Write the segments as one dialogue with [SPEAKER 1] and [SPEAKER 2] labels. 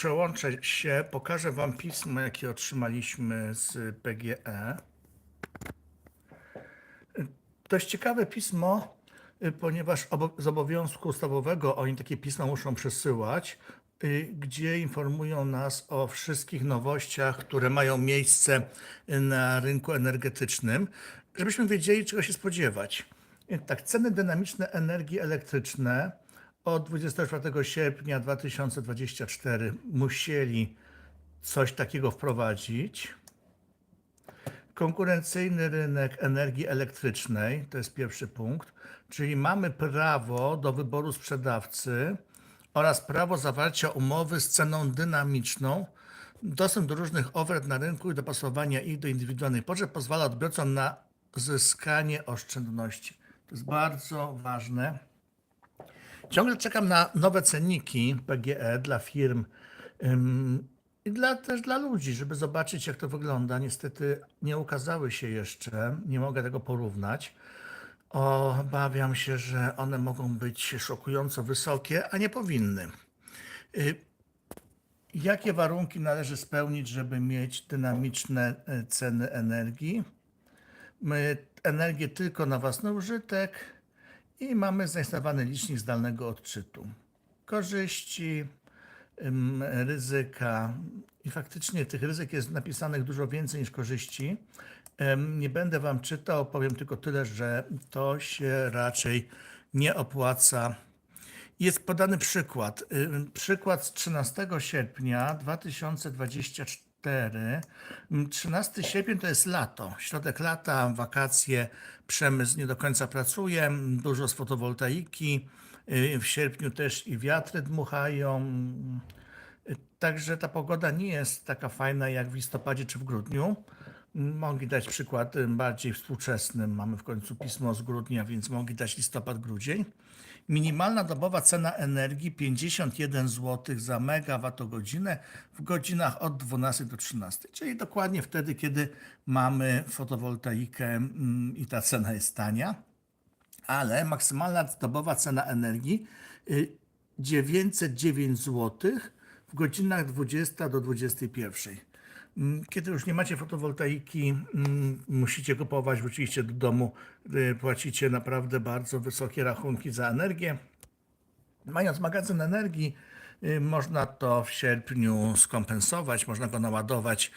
[SPEAKER 1] przełączę się, pokażę Wam pismo, jakie otrzymaliśmy z PGE. Dość ciekawe pismo, ponieważ z obowiązku ustawowego oni takie pisma muszą przesyłać, y, gdzie informują nas o wszystkich nowościach, które mają miejsce na rynku energetycznym, żebyśmy wiedzieli, czego się spodziewać. Tak, ceny dynamiczne energii elektrycznej od 24 sierpnia 2024 musieli coś takiego wprowadzić. Konkurencyjny rynek energii elektrycznej to jest pierwszy punkt, czyli mamy prawo do wyboru sprzedawcy oraz prawo zawarcia umowy z ceną dynamiczną. Dostęp do różnych ofert na rynku i dopasowania ich do indywidualnych potrzeb pozwala odbiorcom na zyskanie oszczędności. To jest bardzo ważne. Ciągle czekam na nowe cenniki PGE dla firm ym, i dla, też dla ludzi, żeby zobaczyć, jak to wygląda. Niestety nie ukazały się jeszcze, nie mogę tego porównać. Obawiam się, że one mogą być szokująco wysokie, a nie powinny. Y, Jakie warunki należy spełnić, żeby mieć dynamiczne y, ceny energii? My energię tylko na własny użytek i mamy zainstalowany licznik zdalnego odczytu. Korzyści, ryzyka i faktycznie tych ryzyk jest napisanych dużo więcej niż korzyści. Nie będę Wam czytał, powiem tylko tyle, że to się raczej nie opłaca. Jest podany przykład. Przykład z 13 sierpnia 2024. Ym, 13 sierpień to jest lato, środek lata, wakacje, przemysł nie do końca pracuje, ym, dużo z fotowoltaiki. Y, W sierpniu też i wiatry dmuchają. Y, Także ta pogoda nie jest taka fajna jak w listopadzie czy w grudniu. Mogli dać przykład y, bardziej współczesny. Mamy w końcu pismo z grudnia, więc mogli dać listopad, grudzień. Minimalna dobowa cena energii 51 zł za megawattogodzinę w godzinach od 12 do 13, czyli dokładnie wtedy, kiedy mamy fotowoltaikę mm, i ta cena jest tania ale maksymalna dobowa cena energii y, 909 zł w godzinach 20 do 21. Mm, Kiedy już nie macie fotowoltaiki, mm, musicie kupować, wróciliście do domu, y, płacicie naprawdę bardzo wysokie rachunki za energię. Mając magazyn energii, można to w sierpniu skompensować, można go naładować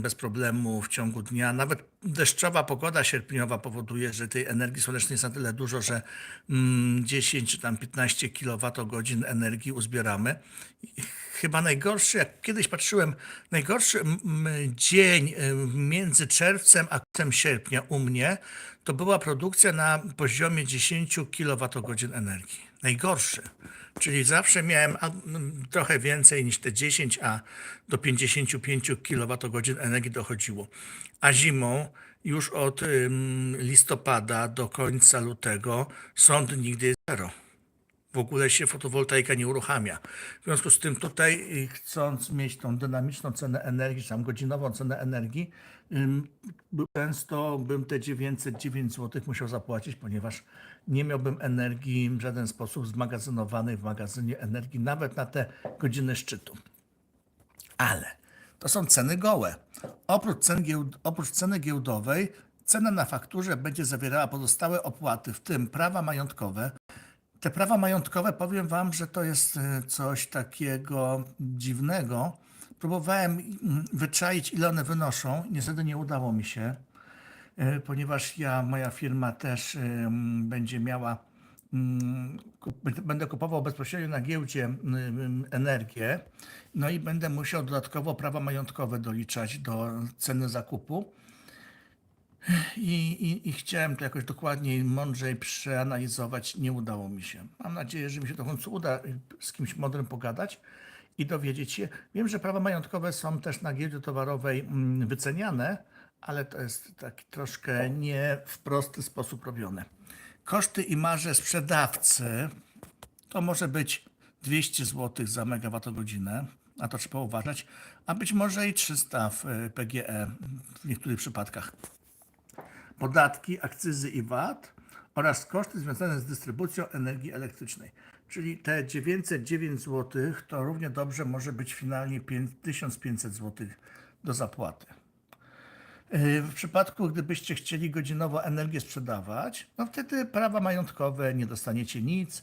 [SPEAKER 1] bez problemu w ciągu dnia. Nawet deszczowa pogoda sierpniowa powoduje, że tej energii słonecznej jest na tyle dużo, że mm, 10 czy tam 15 kWh energii uzbieramy. Chyba najgorszy, jak kiedyś patrzyłem, najgorszy dzień y, między czerwcem a końcem sierpnia u mnie to była produkcja na poziomie 10 kWh energii. Najgorszy. Czyli zawsze miałem mm, trochę więcej niż te 10, a do 55 kWh energii dochodziło. A zimą już od listopada do końca lutego sąd nigdy zero w ogóle się fotowoltaika nie uruchamia. W związku z tym tutaj y, chcąc mieć tą dynamiczną cenę energii, czy tam godzinową cenę energii, często bym te 909 zł musiał zapłacić, ponieważ nie miałbym energii w żaden sposób zmagazynowanej w magazynie energii, nawet na te godziny szczytu. Ale to są ceny gołe. Oprócz, cen giełd, oprócz ceny giełdowej, cena na fakturze będzie zawierała pozostałe opłaty, w tym prawa majątkowe, te prawa majątkowe, powiem Wam, że to jest e, coś takiego dziwnego. Próbowałem mm, wyczaić, ile one wynoszą. Niestety nie udało mi się, e, ponieważ ja, moja firma też e, będzie miała, mm, będę kupował bezpośrednio na giełdzie energię, no i będę musiał dodatkowo prawa majątkowe doliczać do ceny zakupu. I, i, I chciałem to jakoś dokładniej, mądrzej przeanalizować. Nie udało mi się. Mam nadzieję, że mi się to w końcu uda y, z kimś mądrym pogadać i dowiedzieć się. Wiem, że prawa majątkowe są też na giełdzie towarowej mm, wyceniane, ale to jest tak troszkę nie w prosty sposób robione. Koszty i marże sprzedawcy to może być 200 zł za megawattogodzinę, na to trzeba uważać, a być może i 300 w y, PGE w niektórych przypadkach podatki, akcyzy i VAT oraz koszty związane z dystrybucją energii elektrycznej. Czyli te 909 zł to równie dobrze może być finalnie 5 1500 zł do zapłaty. Yy, W przypadku, gdybyście chcieli godzinowo energię sprzedawać, no wtedy prawa majątkowe nie dostaniecie nic,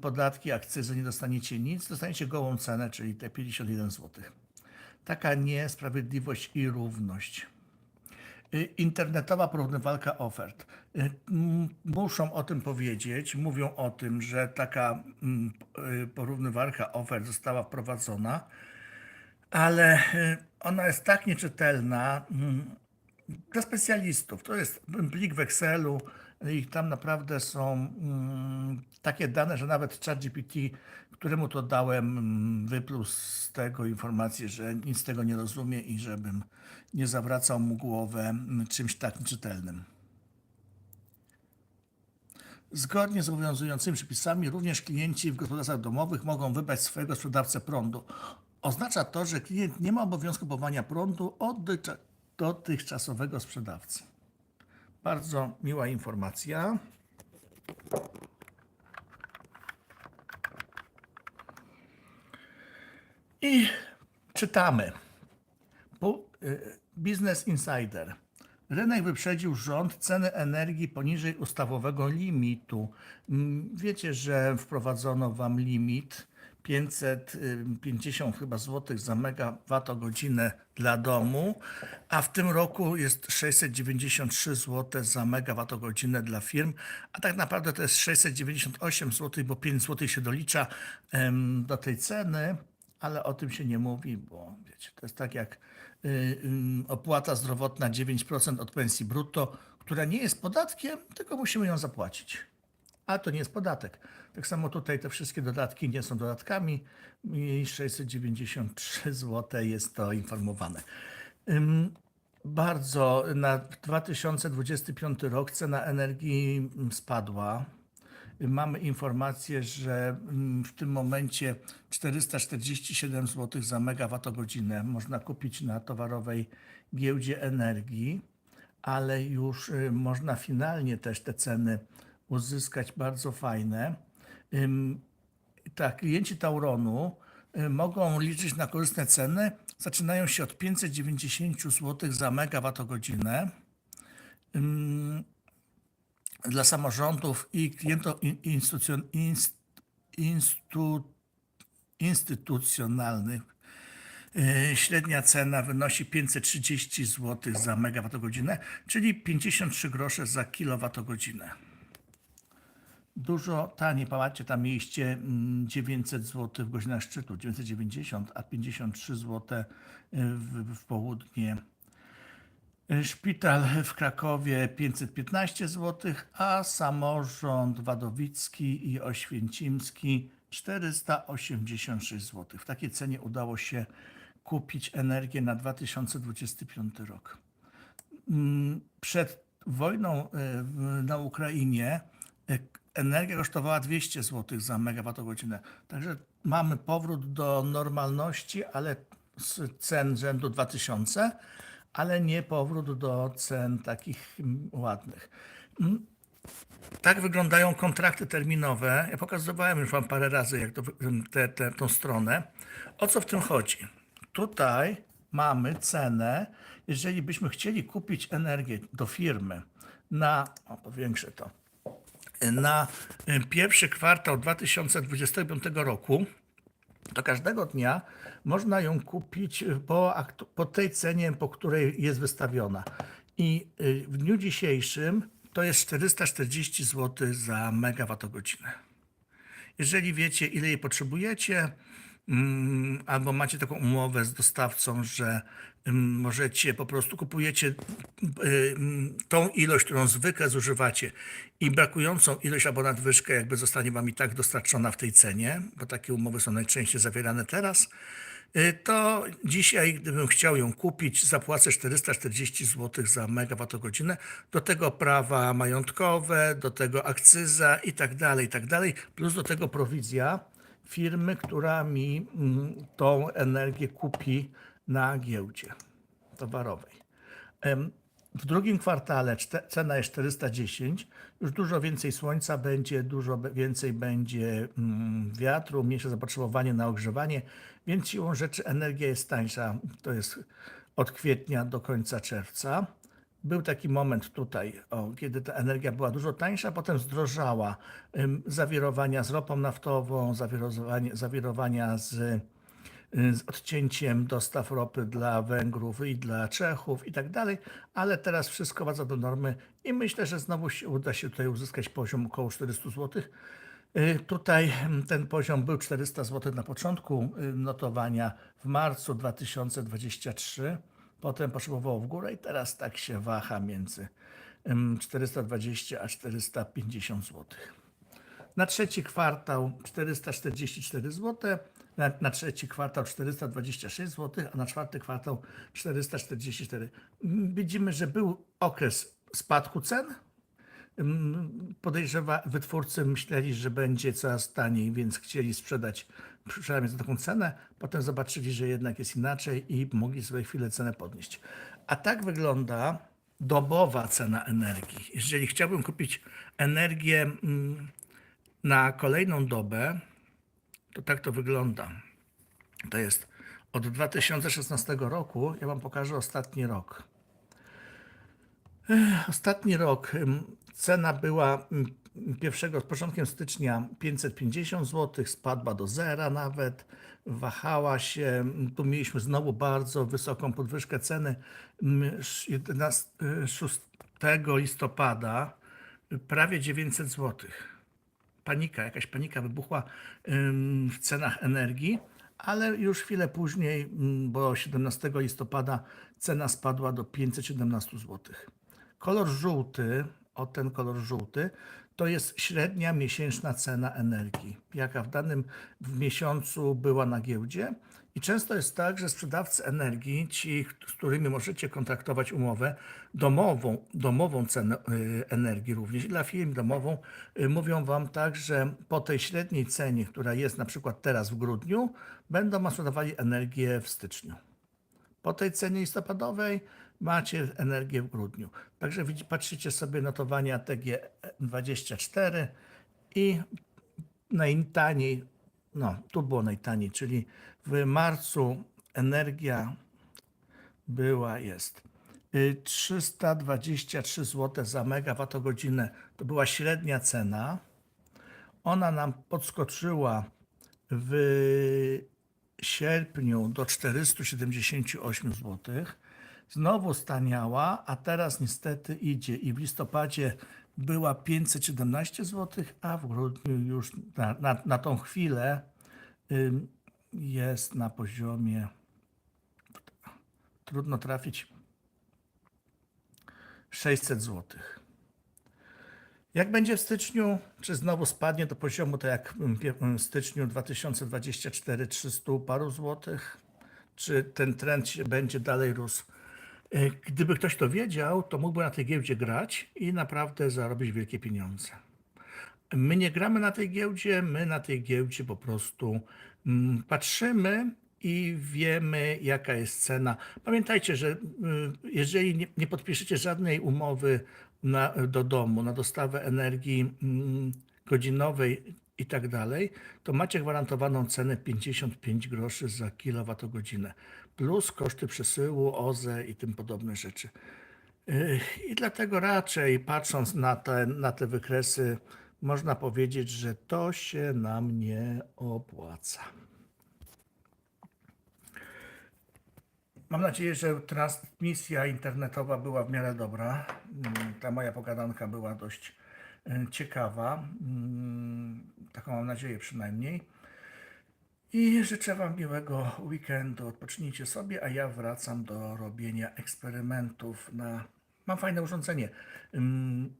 [SPEAKER 1] podatki, akcyzy nie dostaniecie nic, dostaniecie gołą cenę, czyli te 51 zł. Taka niesprawiedliwość i równość. Y, Internetowa porównywalka ofert. Y, Muszą o tym powiedzieć, mówią o tym, że taka mm, y, porównywalka ofert została wprowadzona, ale ona jest tak nieczytelna mm, dla specjalistów. To jest plik w Excelu i tam naprawdę są mm, takie dane, że nawet ChatGPT, któremu to dałem, mm, wypluł z tego informację, że nic z tego nie rozumie i żebym nie zawracał mu głowę mm, czymś tak nieczytelnym. Zgodnie z obowiązującymi przepisami, również klienci w gospodarstwach domowych mogą wybrać swojego sprzedawcę prądu. Oznacza to, że klient nie ma obowiązku kupowania prądu od dotychcza- dotychczasowego sprzedawcy. Bardzo miła informacja. I czytamy. Y, Business Insider. Rynek wyprzedził rząd ceny energii poniżej ustawowego limitu. Mm, Wiecie, że wprowadzono wam limit 550 chyba złotych za megawattogodzinę dla domu, a w tym roku jest 693 zł za megawattogodzinę dla firm, a tak naprawdę to jest 698 zł, bo 5 zł się dolicza do tej ceny, ale o tym się nie mówi, bo wiecie, to jest tak jak y, y, opłata zdrowotna 9% od pensji brutto, która nie jest podatkiem, tylko musimy ją zapłacić. A to nie jest podatek. Tak samo tutaj te wszystkie dodatki nie są dodatkami i 693 zł jest to informowane. Bardzo na 2025 rok cena energii spadła. Mamy informację, że mm, w tym momencie 447 zł za megawattogodzinę można kupić na towarowej giełdzie energii, ale już y, można finalnie też te ceny uzyskać bardzo fajne. Tak, klienci Tauronu y, mogą liczyć na korzystne ceny. Zaczynają się od 590 zł za megawattogodzinę. Dla samorządów i klientów instytucjonalnych y, średnia cena wynosi 530 zł za megawattogodzinę, czyli 53 grosze za kilowattogodzinę dużo taniej. Patrzcie, tam mieliście mm, 900 zł w godzinach szczytu, 990, a 53 zł w, w południe. Szpital w Krakowie 515 zł, a samorząd wadowicki i oświęcimski 486 zł. W takiej cenie udało się kupić energię na 2025 rok. Mm, Przed wojną w- na Ukrainie y, energia kosztowała 200 zł za megawattogodzinę. Także mamy powrót do normalności, ale z cen rzędu 2000, ale nie powrót do cen takich mm, ładnych. Mm, Tak wyglądają kontrakty terminowe. Ja pokazywałem już Wam parę razy, jak to, te, te, tą stronę. O co w tym chodzi? Tutaj mamy cenę, jeżeli byśmy chcieli kupić energię do firmy na, o powiększę to, na y, pierwszy kwartał 2025 roku, to każdego dnia można ją kupić po, po tej cenie, po której jest wystawiona. I y, w dniu dzisiejszym to jest 440 zł za megawattogodzinę. Jeżeli wiecie, ile jej potrzebujecie, albo macie taką umowę z dostawcą, że mm, możecie po prostu kupujecie y, mm, tą ilość, którą zwykle zużywacie i brakującą ilość albo nadwyżkę jakby zostanie wam i tak dostarczona w tej cenie, bo takie umowy są najczęściej zawierane teraz, y, to dzisiaj, gdybym chciał ją kupić, zapłacę 440 zł za megawattogodzinę, do tego prawa majątkowe, do tego akcyza i tak dalej, i tak dalej, plus do tego prowizja firmy, która mi mm, tą energię kupi na giełdzie towarowej. W drugim kwartale cena jest 410, już dużo więcej słońca będzie, dużo więcej będzie mm, wiatru, mniejsze zapotrzebowanie na ogrzewanie, więc siłą rzeczy energia jest tańsza. To jest od kwietnia do końca czerwca. Był taki moment tutaj, o, kiedy ta energia była dużo tańsza, potem zdrożała. Zawirowania z ropą naftową, zawirowania, zawirowania z, y, z odcięciem dostaw ropy dla Węgrów i dla Czechów i tak dalej, ale teraz wszystko wraca do normy i myślę, że znowu się uda się tutaj uzyskać poziom około 400 zł. Y, Tutaj ten poziom był 400 zł na początku y, notowania w marcu 2023. Potem poszło w górę i teraz tak się waha między ym, 420 a 450 zł. Na trzeci kwartał 444 zł, na, na trzeci kwartał 426 zł, a na czwarty kwartał 444. Mm, Widzimy, że był okres spadku cen, Podejrzewa, wytwórcy myśleli, że będzie coraz taniej, więc chcieli sprzedać przynajmniej za taką cenę. Potem zobaczyli, że jednak jest inaczej i mogli sobie chwilę cenę podnieść. A tak wygląda dobowa cena energii. Jeżeli chciałbym kupić energię mm, na kolejną dobę, to tak to wygląda. To jest od 2016 roku. Ja Wam pokażę ostatni rok. Ostatni rok ym, cena była ym, pierwszego z początkiem stycznia 550 zł, spadła do zera nawet, wahała się. ym, Tu mieliśmy znowu bardzo wysoką podwyżkę ceny. Ym, sz- 11 y, 6 listopada y, prawie 900 zł. Panika, jakaś panika wybuchła w cenach energii, ale już chwilę później, bo 17 listopada cena spadła do 517 zł. Kolor żółty, o ten kolor żółty, to jest średnia miesięczna cena energii, jaka w danym w miesiącu była na giełdzie. I często jest tak, że sprzedawcy energii, ci, z którymi możecie kontraktować umowę domową, domową cenę y, energii również dla firm domową, y, mówią Wam tak, że po tej średniej cenie, która jest na przykład teraz w grudniu, będą sprzedawali energię w styczniu. Po tej cenie listopadowej macie energię w grudniu. Także patrzycie sobie notowania TG24 i najtaniej, no tu było najtaniej, czyli w marcu energia była, jest y, 323 zł za megawattogodzinę. To była średnia cena. Ona nam podskoczyła w sierpniu do 478 zł. Znowu staniała, a teraz niestety idzie i w listopadzie była 517 zł, a w grudniu już na, na, na tą chwilę jest na poziomie trudno trafić 600 złotych. Jak będzie w styczniu, czy znowu spadnie do poziomu, tak jak w styczniu 2024, 300 paru złotych, czy ten trend będzie dalej rósł? E, Gdyby ktoś to wiedział, to mógłby na tej giełdzie grać i naprawdę zarobić wielkie pieniądze. My nie gramy na tej giełdzie, my na tej giełdzie po prostu mm, patrzymy i wiemy, jaka jest cena. Pamiętajcie, że y, jeżeli nie, podpiszecie żadnej umowy na, do domu, na dostawę energii mm, godzinowej i tak dalej, to macie gwarantowaną cenę 55 groszy za kilowatogodzinę, plus koszty przesyłu, OZE i tym podobne rzeczy. I dlatego raczej patrząc na te, na te wykresy, można powiedzieć, że to się nam nie opłaca. Mam nadzieję, że transmisja internetowa była w miarę dobra. Mm, Ta moja pogadanka była dość ciekawa. Mm, Taką mam nadzieję przynajmniej. I życzę Wam miłego weekendu. Odpocznijcie sobie, a ja wracam do robienia eksperymentów na. Mam fajne urządzenie. Ym,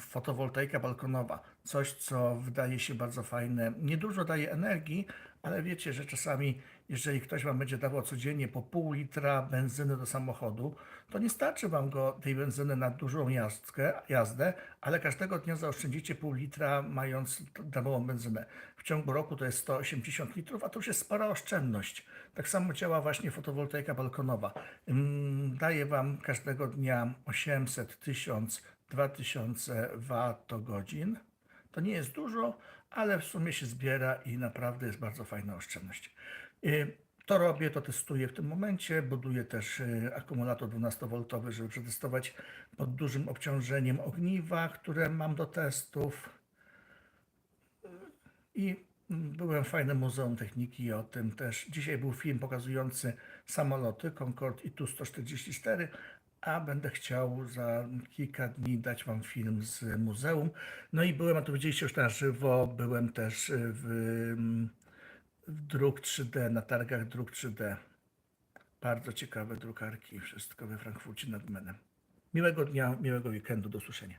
[SPEAKER 1] Fotowoltaika balkonowa. Coś, co wydaje się bardzo fajne. Niedużo daje energii, ale wiecie, że czasami, jeżeli ktoś Wam będzie dawał codziennie po pół litra benzyny do samochodu, to nie starczy Wam go tej benzyny na dużą jazdkę, jazdę, ale każdego dnia zaoszczędzicie pół litra mając darmową benzynę. W ciągu roku to jest 180 litrów, a to już jest spora oszczędność. Tak samo działa właśnie fotowoltaika balkonowa. Ym, Daje Wam każdego dnia 800, 1000, 2000 wattogodzin. To nie jest dużo, ale w sumie się zbiera i naprawdę jest bardzo fajna oszczędność. Y, To robię, to testuję w tym momencie. Buduję też y, akumulator 12V, żeby przetestować pod dużym obciążeniem ogniwa, które mam do testów. I mm, byłem w fajnym Muzeum Techniki o tym też. Dzisiaj był film pokazujący samoloty Concorde i Tu-144, a będę chciał za kilka dni dać Wam film z muzeum. No i byłem, a to widzieliście już na żywo, byłem też w, w druk 3D, na targach druk 3D. Bardzo ciekawe drukarki, wszystko we Frankfurcie nad Menem. Miłego dnia, miłego weekendu, do usłyszenia.